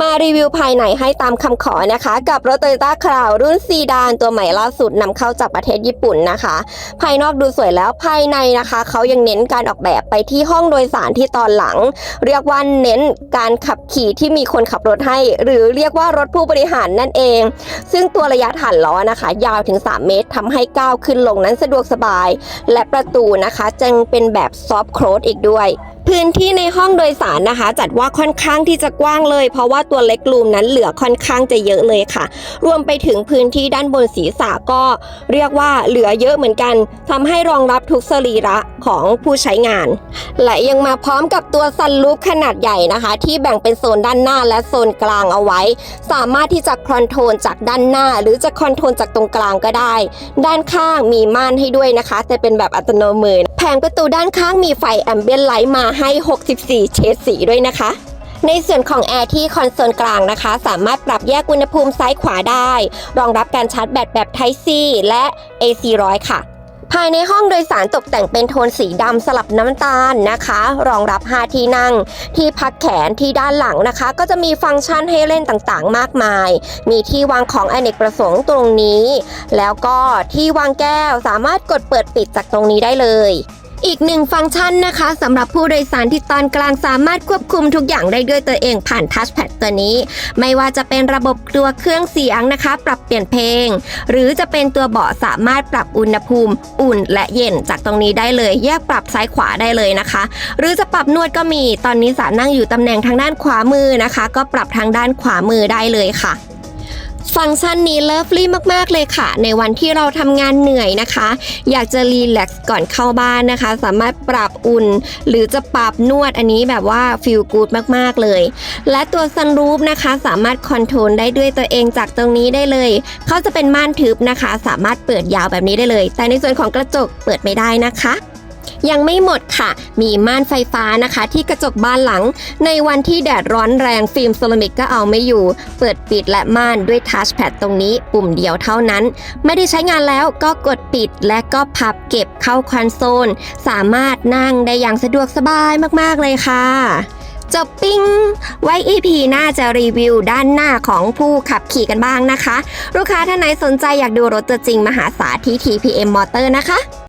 มารีวิวภายในให้ตามคำขอนะคะ กับรถ Toyota Crown รุ่นซีดานตัวใหม่ล่าสุดนำเข้าจากประเทศญี่ปุ่นนะคะ ภายนอกดูสวยแล้วภายในนะคะ เขายังเน้นการออกแบบไปที่ห้องโดยสารที่ตอนหลัง เรียกว่าเน้นการขับขี่ที่มีคนขับรถให้ หรือเรียกว่ารถผู้บริหารนั่นเอง ซึ่งตัวระยะฐานล้อนะคะ ยาวถึง 3 เมตรทำให้ก้าวขึ้นลงนั้นสะดวกสบาย และประตูนะคะจึงเป็นแบบซอฟต์โคลสอีกด้วย พื้นที่ในห้องโดยสารนะคะ จัดว่าค่อนข้างที่จะกว้างเลย เพราะว่าตัวเล็กรูมนั้นเหลือค่อนข้างจะเยอะเลยค่ะ รวมไปถึงพื้นที่ด้านบนศีรษะก็เรียกว่าเหลือเยอะเหมือนกันทำให้รองรับทุกสรีระของผู้ใช้งาน และยังมาพร้อมกับตัวซันรูฟขนาดใหญ่นะคะ ที่แบ่งเป็นโซนด้านหน้าและโซนกลางเอาไว้ สามารถที่จะคอนโทรลจากด้านหน้า หรือจะคอนโทรลจากตรงกลางก็ได้ ด้านข้างมีม่านให้ด้วยนะคะ แต่เป็นแบบอัตโนมือแผงประตูด้านข้างมีไฟแอมเบียนไลท์มาให้ 64 เฉดสีด้วยนะคะ ในส่วนของแอร์ที่คอนโซลกลางนะคะ สามารถปรับแยกอุณหภูมิซ้ายขวาได้ รองรับการชาร์จแบตแบบ Type C และ AC 100 ค่ะภายในห้องโดยสารตกแต่งเป็นโทนสีดำสลับน้ำตาลนะคะ รองรับ 5 ที่นั่ง ที่พักแขนที่ด้านหลังนะคะ ก็จะมีฟังก์ชันให้เล่นต่างๆ มากมาย มีที่วางของอเนกประสงค์ตรงนี้ แล้วก็ที่วางแก้วสามารถกดเปิดปิดจากตรงนี้ได้เลย อีกหนึ่งฟังก์ชันนะคะสำหรับผู้โดยสารที่ตอนกลางสามารถควบคุมทุกอย่างได้ด้วยตัวเองผ่านทัชแพดตัวนี้ ไม่ว่าจะเป็นระบบตัวเครื่องเสียงนะคะ ปรับเปลี่ยนเพลง หรือจะเป็นตัวเบาะสามารถปรับอุณหภูมิ อุ่นและเย็นจากตรงนี้ได้เลย แยกปรับซ้ายขวาได้เลยนะคะ หรือจะปรับนวดก็มีตอนนี้สานั่งอยู่ตำแหน่งทางด้านขวามือนะคะ ก็ปรับทางด้านขวามือได้เลยค่ะ ฟังก์ชันนี้เลิฟลี่มากๆเลยค่ะ ในวันที่เราทำงานเหนื่อยนะคะ อยากจะรีแลกซ์ก่อนเข้าบ้านนะคะ สามารถปรับอุ่น หรือจะปรับนวดอันนี้แบบว่าฟีลกูดมากๆเลย และตัวซันรูฟนะคะสามารถคอนโทรลได้ด้วยตัวเองจากตรงนี้ได้เลย เขาจะเป็นม่านทึบนะคะ สามารถเปิดยาวแบบนี้ได้เลย แต่ในส่วนของกระจกเปิดไม่ได้นะคะ ยังไม่หมดค่ะ มีม่านไฟฟ้านะคะ ที่กระจกบานหลัง ในวันที่แดดร้อนแรงฟิล์มเซรามิกก็เอาไม่อยู่ เปิดปิดและม่านด้วยทัชแพดตรงนี้ปุ่มเดียวเท่านั้น ไม่ได้ใช้งานแล้วก็กดปิดและก็พับเก็บเข้าคอนโซล สามารถนั่งได้อย่างสะดวกสบายมากๆเลยค่ะจบปิ้ง ไว้ EP หน้าจะรีวิวด้านหน้าของผู้ขับขี่กันบ้างนะคะ ลูกค้าท่านไหนสนใจอยากดูรถตัวจริงมหาสาที่ TPM Motor นะคะ